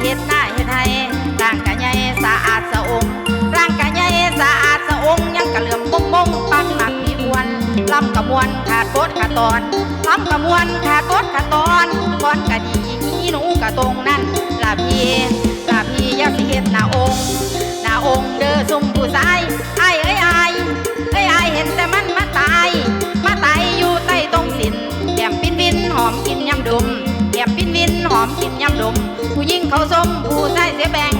เฮ็ดหน้าเฮ็ดให้ร่างกายใหญ่สะอาดสะองร่างกายใหญ่สะอาดสะองยังกะเหลื่อมบงบงปักหลักมีอวนลำกระมวนขาดโดขาดตอนลำกระมวนขาดโดขาดตอนก้อนกะดีนี่หนูกะตรงนั่นลาพีลาพีอยากสิเฮ็ดหน้าองหน้าองเด้อซุ่มผู้ชายไอ อมกินยำดม ผู้หญิงเขาส้มผู้ชายเสียแบง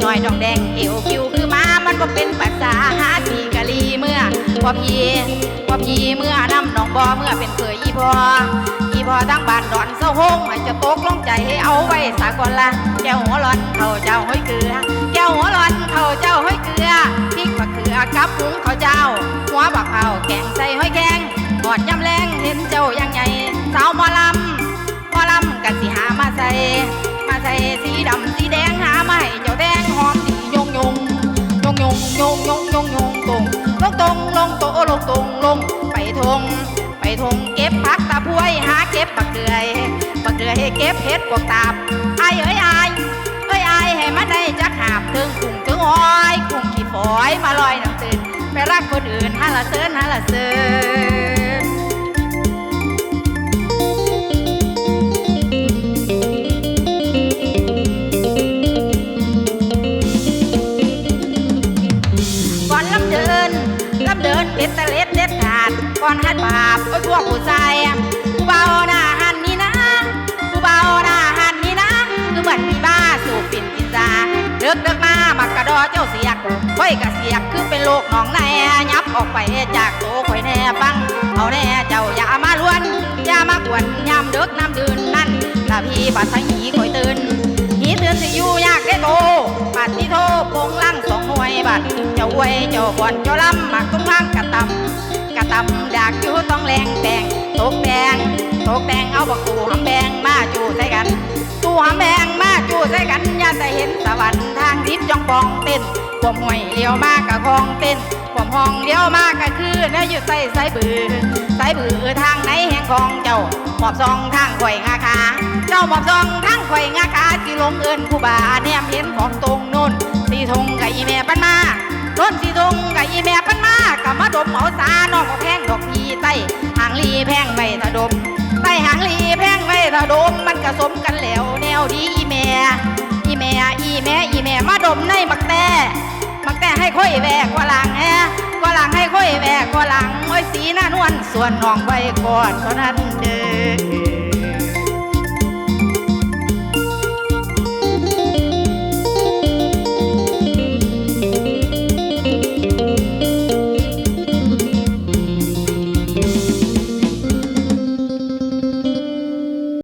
หน่อยดองแดงเอวคิวคือมามันก็เป็นภาษาหาทีกะลีเมื่อพอพีพอพีเมื่อนำนองบอเมื่อเป็นเคยอีพออีพอทั้งบ้านดอนเศร้าโฮงจะตกลงใจให้เอาไว้สากลละแก้วหัวร้อนเท่าเจ้าห้อยเกลือแก้วหัวร้อนเท่าเจ้าห้อยเกลือพริกมะเขือกับหุงข้าวเจ้า หัวบักเผาแกง ยงยงยงยงยงตรงลงตรงลงโตลงตรงลงไปทง ไปทงเก็บพักตาพวยหาเก็บปักเดือยปักเดือยให้เก็บเพชรปวกตาบไอเอ้ยไอเอ้ยไอายให้มันได้จักหาบถึงกุ้งถึงอ้อยกุ้งขี้ฝอยมาลอยน้ำตื่นไปรักคนอื่นหาละเซินหาละเซิน เดินเด็ดตะเล็ดเด็ดขาดก่อนหันบาปโอ้ยพวกผู้ชายผู้เบาหน้าหันนี่นะผู้เบาหน้าหันนี่นะคือเหมือนมีบ้าสูบปิ่นกินจาเลิกเลิกมามักกระดอเจ้าเสียกค่อยกระเสียกคือเป็นโลกหนองในยับออกไปจากโตข่อยแน่ฟังเอาแน่เจ้าอย่ามาล้วนอย่ามากวนยามเด็กน้ำดื่นนั่นถ้าพี่บัดทั้งหีข่อยตื่นหีเตือนสิอยู่ยากได้โตปัดที่โทโปงล่งสองหน่วยบัดเจ้าอวยเจ้าบ่อนเจ้าลำหมักตุ้งล่าง ตำกะตำดากอยู่ต้องแรงแตงตกแดงตกแดงเอาบักตูหำแบงมาจูใส่กัน ตูหำแบงมาจูใส่กันอย่าแต่เห็นสวรรค์ทางทิพย์จ้องปองเต้นควมห่วยเลี้ยวมากกะคลองเต้นควมห้องเลี้ยวมากกะคือเนื้ออยู่ใส่สายบือสายบือทางไหนแห่งของเจ้าหมอบซองทางข่อยงาคาเจ้าหมอบซองทางข่อยงาคาสิลงเอินผู้บาแนมเห็นของตรงโน่นสีทงกับอีแม่ปันมา น่นสีทงกับอีแม่ปันมากับมาดมเอาสาน้องบ่แพงดอกพีไต้หางลีแพงไว้ถ้าดมไต้หางลีแพงไว้ถ้าดมมันกระสมกันแล้วแนวดีอีแม่อีแม่อีแม่อีแม่มาดมในมักแต่มักแต่ให้ค่อยแวกว่าหลังแฮกว่าหลังให้ค่อยแวกกว่าหลังโอ้ยสีหน้านวลส่วนน้องไว้ก่อนเท่านั้นเด้อ